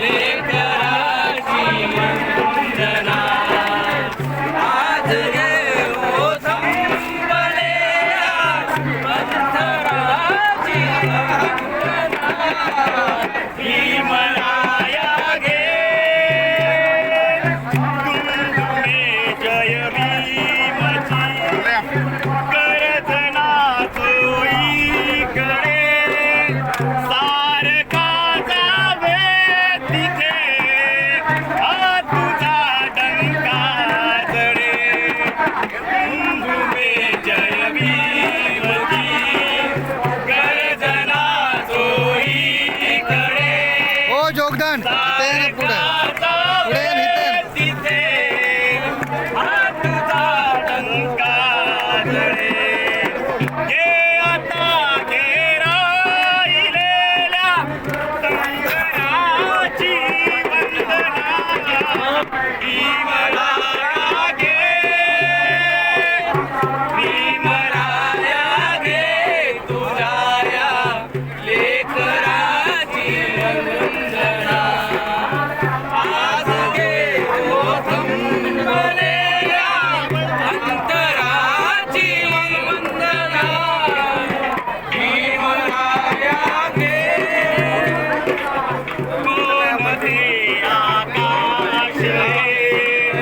लेकराची वंदना आज हो, जोगदान. इथे पुढे. पुढे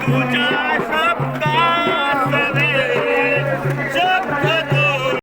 तुझा